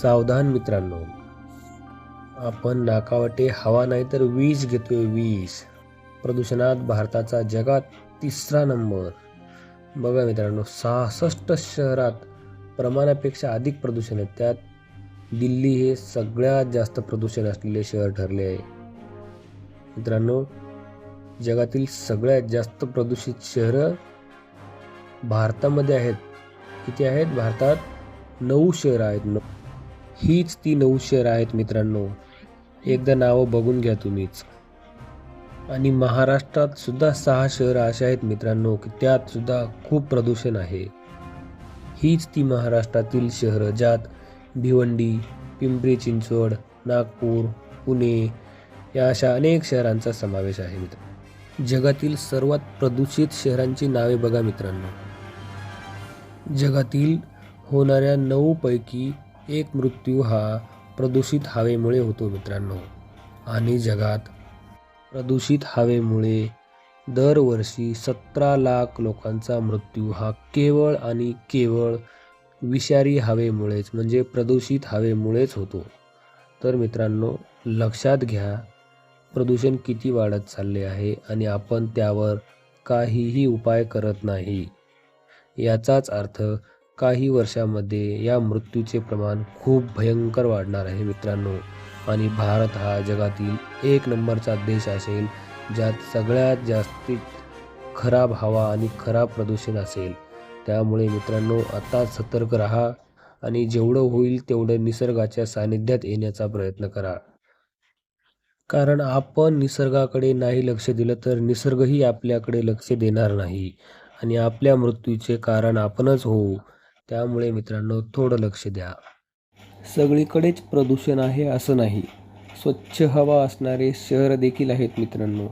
सावधान मित्रांनो. आपण नाकावाटे हवा नाही तर वीज घेतोय वीज. प्रदूषणात भारताचा जगात तिसरा नंबर. बघा मित्रांनो सहासष्ट शहरात प्रमाणापेक्षा अधिक प्रदूषण आहे. त्यात दिल्ली हे सगळ्यात जास्त प्रदूषण असलेले शहर ठरले आहे. मित्रांनो जगातील सगळ्यात जास्त प्रदूषित शहरं भारतामध्ये आहेत. किती आहेत? भारतात नऊ शहरं आहेत. नऊ हीच ती नऊ शहरं आहेत मित्रांनो. एकदा नावं बघून घ्या तुम्हीच. आणि महाराष्ट्रात सुद्धा सहा शहरं असे आहेत मित्रांनो की त्यात सुद्धा खूप प्रदूषण आहे. हीच ती महाराष्ट्रातील शहरं ज्यात भिवंडी पिंपरी चिंचवड नागपूर पुणे या अशा अनेक शहरांचा समावेश आहे मित्र जगातील सर्वात प्रदूषित शहरांची नावे बघा मित्रांनो. जगातील होणाऱ्या नऊपैकी एक मृत्यू हा प्रदूषित हवेमुळे होतो मित्रांनो. आणि जगात प्रदूषित हवेमुळे दरवर्षी सतरा लाख लोकांचा मृत्यू हा केवळ आणि केवळ विषारी हवेमुळेच म्हणजे प्रदूषित हवेमुळेच होतो. तर मित्रांनो लक्षात घ्या प्रदूषण किती वाढत चालले आहे आणि आपण त्यावर काहीही उपाय करत नाही. याचाच अर्थ काही वर्षामध्ये या मृत्यूचे प्रमाण खूप भयंकर वाढणार आहे मित्रांनो. आणि भारत हा जगातील एक नंबरचा देश असेल ज्यात सगळ्यात जास्तीत खराब हवा आणि खराब प्रदूषण असेल. त्यामुळे मित्रांनो आता सतर्क राहा आणि जेवढं होईल तेवढं निसर्गाच्या सानिध्यात येण्याचा प्रयत्न करा. कारण आपण निसर्गाकडे नाही लक्ष दिलं तर निसर्गही आपल्याकडे लक्ष देणार नाही. आणि आपल्या मृत्यूचे कारण आपणच होऊ. त्यामुळे मित्रांनो थोडं लक्ष द्या. सगळीकडेच प्रदूषण आहे असं नाही. स्वच्छ हवा असणारे शहर देखील आहेत मित्रांनो.